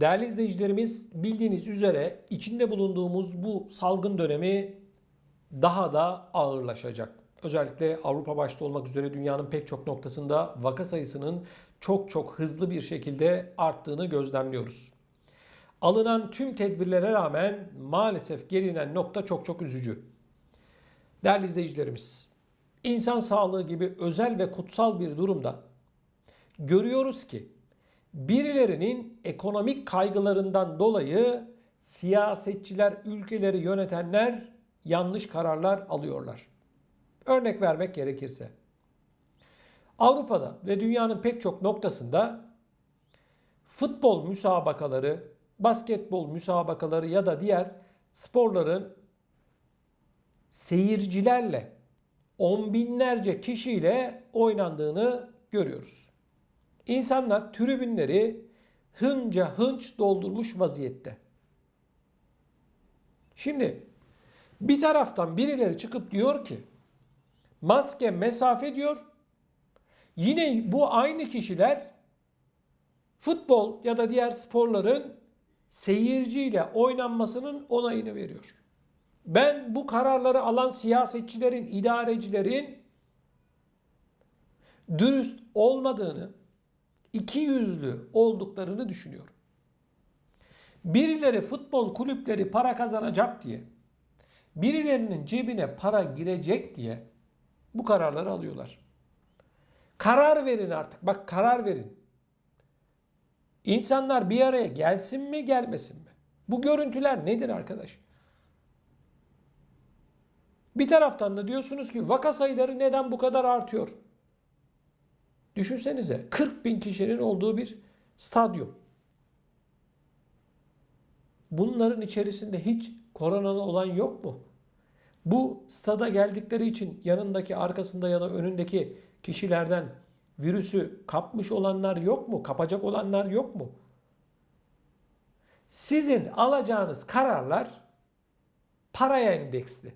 Değerli izleyicilerimiz bildiğiniz üzere içinde bulunduğumuz bu salgın dönemi daha da ağırlaşacak. Özellikle Avrupa başta olmak üzere dünyanın pek çok noktasında vaka sayısının çok çok hızlı bir şekilde arttığını gözlemliyoruz. Alınan tüm tedbirlere rağmen maalesef gelinen nokta çok çok üzücü. Değerli izleyicilerimiz, insan sağlığı gibi özel ve kutsal bir durumda görüyoruz ki birilerinin ekonomik kaygılarından dolayı siyasetçiler, ülkeleri yönetenler yanlış kararlar alıyorlar. Örnek vermek gerekirse Avrupa'da ve dünyanın pek çok noktasında futbol müsabakaları, basketbol müsabakaları ya da diğer sporların seyircilerle on binlerce kişiyle oynandığını görüyoruz. İnsanlar tribünleri hınca hınç doldurmuş vaziyette. Şimdi bir taraftan birileri çıkıp diyor ki maske mesafe diyor. Yine bu aynı kişiler futbol ya da diğer sporların seyirciyle oynanmasının onayını veriyor. Ben bu kararları alan siyasetçilerin, idarecilerin dürüst olmadığını, iki yüzlü olduklarını düşünüyorum. Birileri futbol kulüpleri para kazanacak diye, birilerinin cebine para girecek diye bu kararları alıyorlar. Karar verin artık. Bak karar verin. İnsanlar bir araya gelsin mi gelmesin mi? Bu görüntüler nedir arkadaş? Bir taraftan da diyorsunuz ki vaka sayıları neden bu kadar artıyor? Düşünsenize 40 bin kişinin olduğu bir stadyum. Bunların içerisinde hiç koronalı olan yok mu? Bu stada geldikleri için yanındaki, arkasında ya da önündeki kişilerden virüsü kapmış olanlar yok mu? Kapacak olanlar yok mu? Sizin alacağınız kararlar paraya endeksli.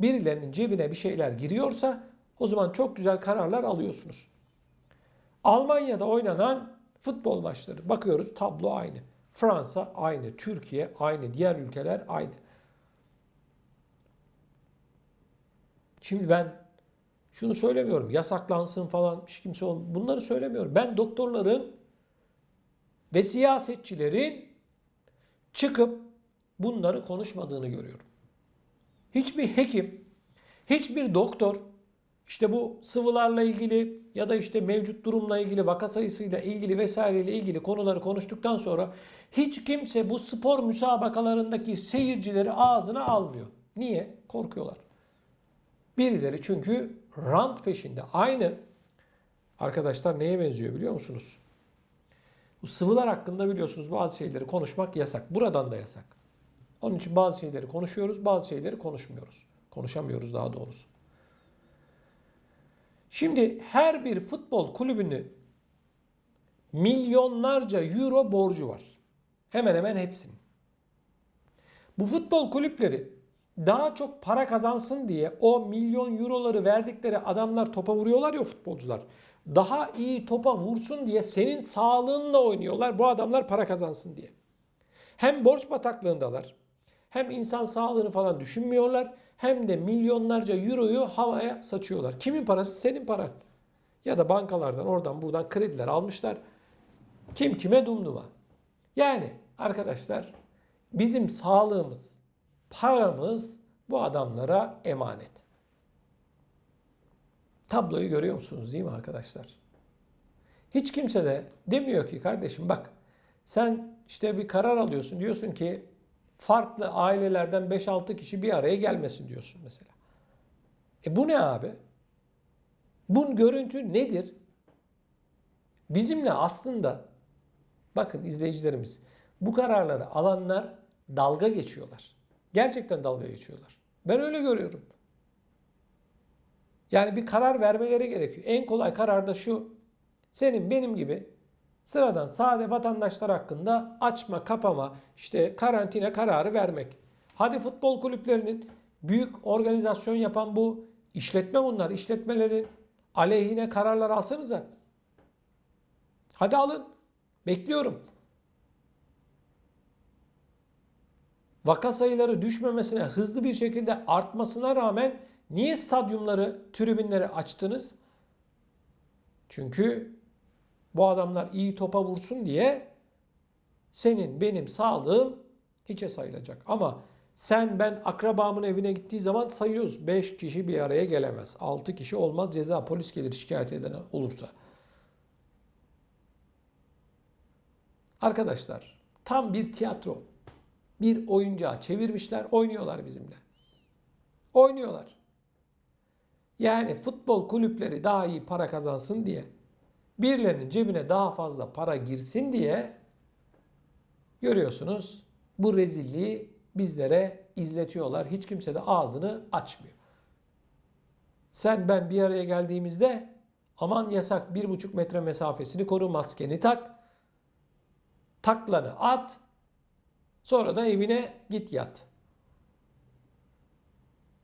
Birilerinin cebine bir şeyler giriyorsa o zaman çok güzel kararlar alıyorsunuz. Almanya'da oynanan futbol maçları bakıyoruz tablo aynı. Fransa aynı, Türkiye aynı, diğer ülkeler aynı. Şimdi ben şunu söylemiyorum. Yasaklansın falan hiç kimse ol. Bunları söylemiyorum. Ben doktorların ve siyasetçilerin çıkıp bunları konuşmadığını görüyorum. Hiçbir hekim, hiçbir doktor işte bu sıvılarla ilgili ya da işte mevcut durumla ilgili, vaka sayısıyla ilgili vesaireyle ilgili konuları konuştuktan sonra hiç kimse bu spor müsabakalarındaki seyircileri ağzına almıyor. Niye? Korkuyorlar. Birileri çünkü rant peşinde. Aynı arkadaşlar neye benziyor biliyor musunuz? Bu sıvılar hakkında biliyorsunuz bazı şeyleri konuşmak yasak. Buradan da yasak. Onun için bazı şeyleri konuşuyoruz, bazı şeyleri konuşmuyoruz. Konuşamıyoruz daha doğrusu. Şimdi her bir futbol kulübünü milyonlarca euro borcu var. Hemen hemen hepsinin. Bu futbol kulüpleri daha çok para kazansın diye o milyon euroları verdikleri adamlar topa vuruyorlar ya futbolcular. Daha iyi topa vursun diye senin sağlığınla oynuyorlar bu adamlar para kazansın diye. Hem borç bataklığındalar hem insan sağlığını falan düşünmüyorlar hem de milyonlarca euroyu havaya saçıyorlar. Kimin parası? Senin paran. Ya da bankalardan oradan buradan krediler almışlar. Kim kime dumduma. Yani arkadaşlar bizim sağlığımız, paramız bu adamlara emanet. Tabloyu görüyor musunuz değil mi arkadaşlar? Hiç kimse de demiyor ki kardeşim bak sen işte bir karar alıyorsun diyorsun ki farklı ailelerden 5-6 kişi bir araya gelmesin diyorsun mesela. E bu ne abi? Bunun görüntü nedir? Bizimle aslında bakın izleyicilerimiz bu kararları alanlar dalga geçiyorlar. Gerçekten dalga geçiyorlar. Ben öyle görüyorum. Yani bir karar vermeleri gerekiyor. En kolay karar da şu. Senin benim gibi sıradan sade vatandaşlar hakkında açma, kapama, işte karantina kararı vermek. Hadi futbol kulüplerinin büyük organizasyon yapan bu işletme bunlar. İşletmelerin aleyhine kararlar alsanıza. Hadi alın. Bekliyorum. vaka sayıları düşmemesine, hızlı bir şekilde artmasına rağmen niye stadyumları, tribünleri açtınız? Çünkü bu adamlar iyi topa vursun diye senin benim sağlığım hiçe sayılacak. Ama sen ben akrabamın evine gittiği zaman sayıyoruz. 5 kişi bir araya gelemez. 6 kişi olmaz ceza polis gelir şikayet eden olursa. Arkadaşlar tam bir tiyatro. Bir oyuncağı çevirmişler oynuyorlar bizimle. Oynuyorlar. Yani futbol kulüpleri daha iyi para kazansın diye birilerinin cebine daha fazla para girsin diye görüyorsunuz bu rezilliği bizlere izletiyorlar. Hiç kimse de ağzını açmıyor. Sen ben bir araya geldiğimizde aman yasak bir buçuk metre mesafesini koru maskeni tak. Taklanı at. Sonra da evine git yat.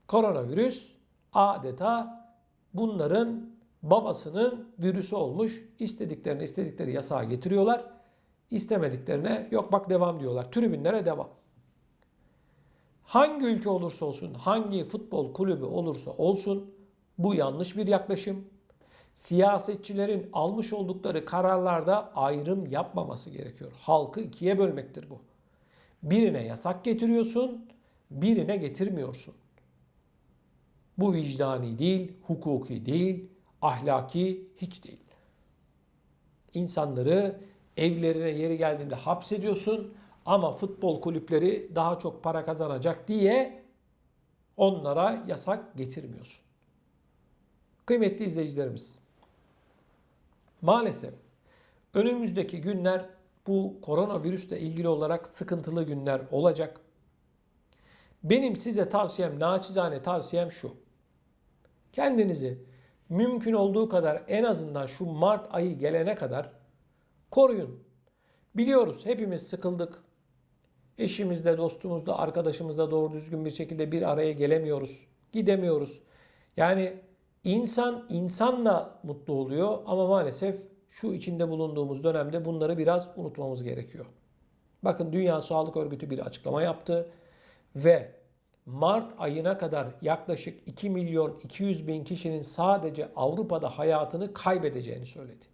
Koronavirüs adeta bunların babasının virüsü olmuş. İstediklerini istedikleri yasağa getiriyorlar. İstemediklerine yok bak devam diyorlar. Tribünlere devam. Hangi ülke olursa olsun, hangi futbol kulübü olursa olsun bu yanlış bir yaklaşım. Siyasetçilerin almış oldukları kararlarda ayrım yapmaması gerekiyor. Halkı ikiye bölmektir bu. Birine yasak getiriyorsun, birine getirmiyorsun. Bu vicdani değil, hukuki değil, ahlaki hiç değil. İnsanları evlerine yeri geldiğinde hapsediyorsun ama futbol kulüpleri daha çok para kazanacak diye onlara yasak getirmiyorsun. Kıymetli izleyicilerimiz, maalesef önümüzdeki günler bu koronavirüsle ilgili olarak sıkıntılı günler olacak. Benim size tavsiyem, naçizane tavsiyem şu. Kendinizi mümkün olduğu kadar en azından şu Mart ayı gelene kadar koruyun. Biliyoruz hepimiz sıkıldık. Eşimizle, dostumuzla, arkadaşımızla doğru düzgün bir şekilde bir araya gelemiyoruz. Gidemiyoruz. Yani insan insanla mutlu oluyor ama maalesef şu içinde bulunduğumuz dönemde bunları biraz unutmamız gerekiyor. Bakın Dünya Sağlık Örgütü bir açıklama yaptı ve Mart ayına kadar yaklaşık 2 milyon 200 bin kişinin sadece Avrupa'da hayatını kaybedeceğini söyledi.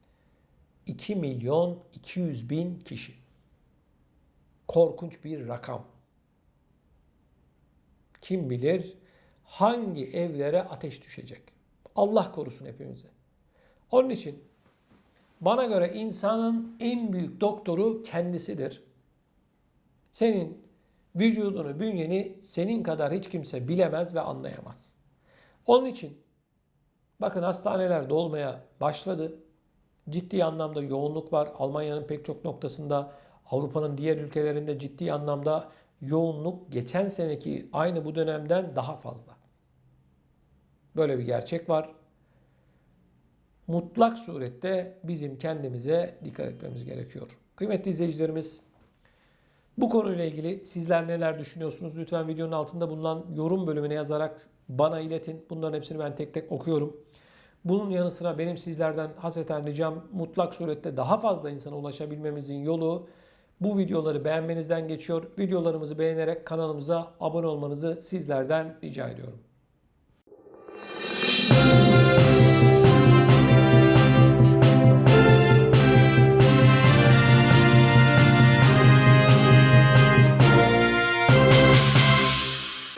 2 milyon 200 bin kişi. Korkunç bir rakam. Kim bilir hangi evlere ateş düşecek. Allah korusun hepimize. Onun için bana göre insanın en büyük doktoru kendisidir. Senin vücudunu, bünyeni senin kadar hiç kimse bilemez ve anlayamaz. Onun için bakın hastaneler dolmaya başladı. Ciddi anlamda yoğunluk var. Almanya'nın pek çok noktasında, Avrupa'nın diğer ülkelerinde ciddi anlamda yoğunluk geçen seneki aynı bu dönemden daha fazla. Böyle bir gerçek var. Mutlak surette bizim kendimize dikkat etmemiz gerekiyor. Kıymetli izleyicilerimiz, bu konuyla ilgili sizler neler düşünüyorsunuz? Lütfen videonun altında bulunan yorum bölümüne yazarak bana iletin. Bunların hepsini ben tek tek okuyorum. Bunun yanı sıra benim sizlerden hasreten ricam mutlak surette daha fazla insana ulaşabilmemizin yolu bu videoları beğenmenizden geçiyor. Videolarımızı beğenerek kanalımıza abone olmanızı sizlerden rica ediyorum. Müzik